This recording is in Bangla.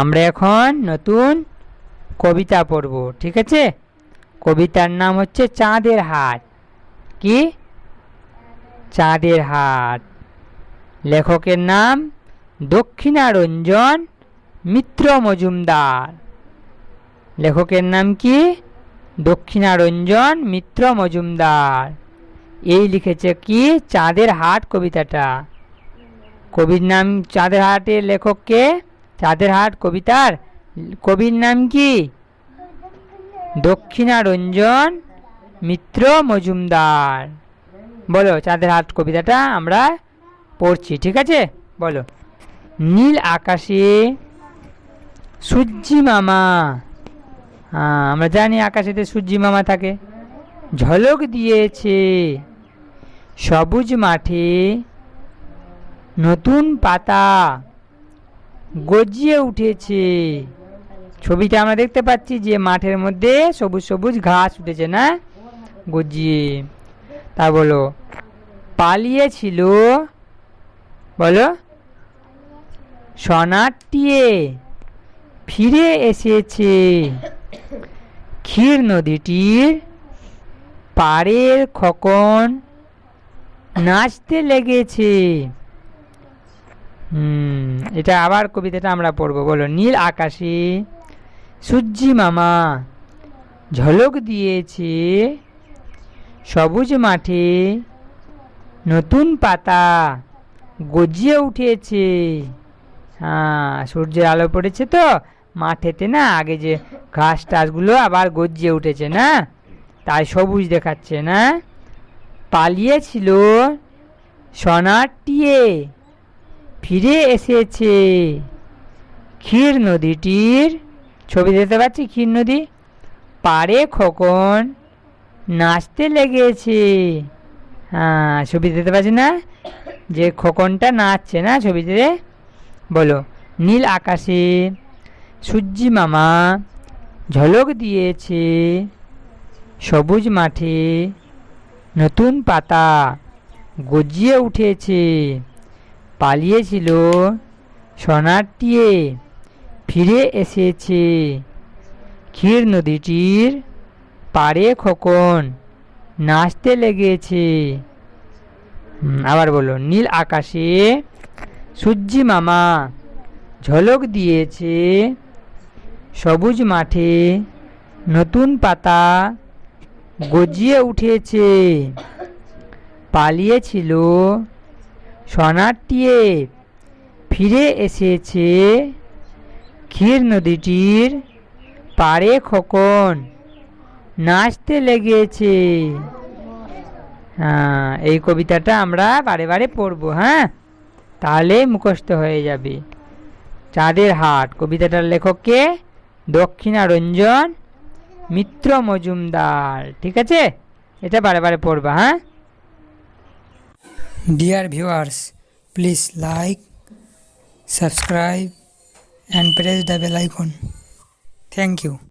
আমরা এখন নতুন কবিতা পড়ব, ঠিক আছে? কবিতার নাম হচ্ছে চাঁদের হাট। কি? চাঁদের হাট। লেখকের নাম দক্ষিণারঞ্জন মিত্র মজুমদার। লেখকের নাম কি? দক্ষিণারঞ্জন মিত্র মজুমদার। এই লিখেছে কি? চাঁদের হাট কবিতাটা। কবির নাম চাঁদের হাটের লেখককে চাঁদের হাট কবিতার, কবির নাম কি? দক্ষিণারঞ্জন মিত্র মজুমদার। বলো, চাঁদের হাট কবিতাটা আমরা পড়ছি, ঠিক আছে? বলো। নীল আকাশে সূর্যি মামা হ্যাঁ আমরা জানি আকাশেতে সূর্যি মামা থাকে। ঝলক দিয়েছে সবুজ মাঠে নতুন পাতা। গজিয়ে উঠেছে। ছবিটা আমরা দেখতে পাচ্ছি যে মাঠের মধ্যে সবুজ সবুজ ঘাস উঠেছে, না? গজিয়ে। তা বলো, পালিয়েছিল, বলো সনাটিয়ে ফিরে এসেছে। ক্ষীর নদীটির পাড়ের খকন নাচতে লেগেছে। হুম, এটা আবার কবিতাটা আমরা পড়ব, বলো। নীল আকাশে সূর্যি মামা ঝলক দিয়েছে, সবুজ মাঠে নতুন পাতা গজিয়ে উঠেছে। হ্যাঁ সূর্যের আলো পড়েছে তো, মাঠেতে না, আগে যে ঘাস টাসগুলো আবার গজিয়ে উঠেছে না? তাই সবুজ দেখাচ্ছে না? পালিয়েছিল সোনারটিয়ে ফিরে এসেছে। ক্ষীর নদীটির ছবি দেখতে পাচ্ছি, ক্ষীর নদী। পাড়ে খোকন নাচতে লেগেছে। হ্যাঁ ছবি দেখতে পাচ্ছি না? যে খোকনটা নাচছে না ছবিতে বলো, নীল আকাশে সূর্যি মামা ঝলক দিয়েছে। সবুজ মাঠে নতুন পাতা গজিয়ে উঠেছে। পালিয়েছিল। সোনারটিয়ে ফিরে এসেছে। ক্ষীর নদীটির পাড়ে খোকন নাচতে লেগেছে। আবার বলো, নীল আকাশে সূর্যি মামা ঝলক দিয়েছে। সবুজ মাঠে নতুন পাতা গজিয়ে উঠেছে। পালিয়েছিল সোনারটিয়ে ফিরে এসেছে ক্ষীর নদীটির পাড়ে খোকন। নাচতে লেগেছে। হ্যাঁ এই কবিতাটা আমরা বারে বারে পড়ব হ্যাঁ? তাহলে মুখস্থ হয়ে যাবে। চাঁদের হাট, কবিতাটার লেখককে দক্ষিণারঞ্জন মিত্র মজুমদার। ঠিক আছে? এটা বারে বারে পড়বা হ্যাঁ? Dear viewers, please like, subscribe and press the bell icon. Thank you.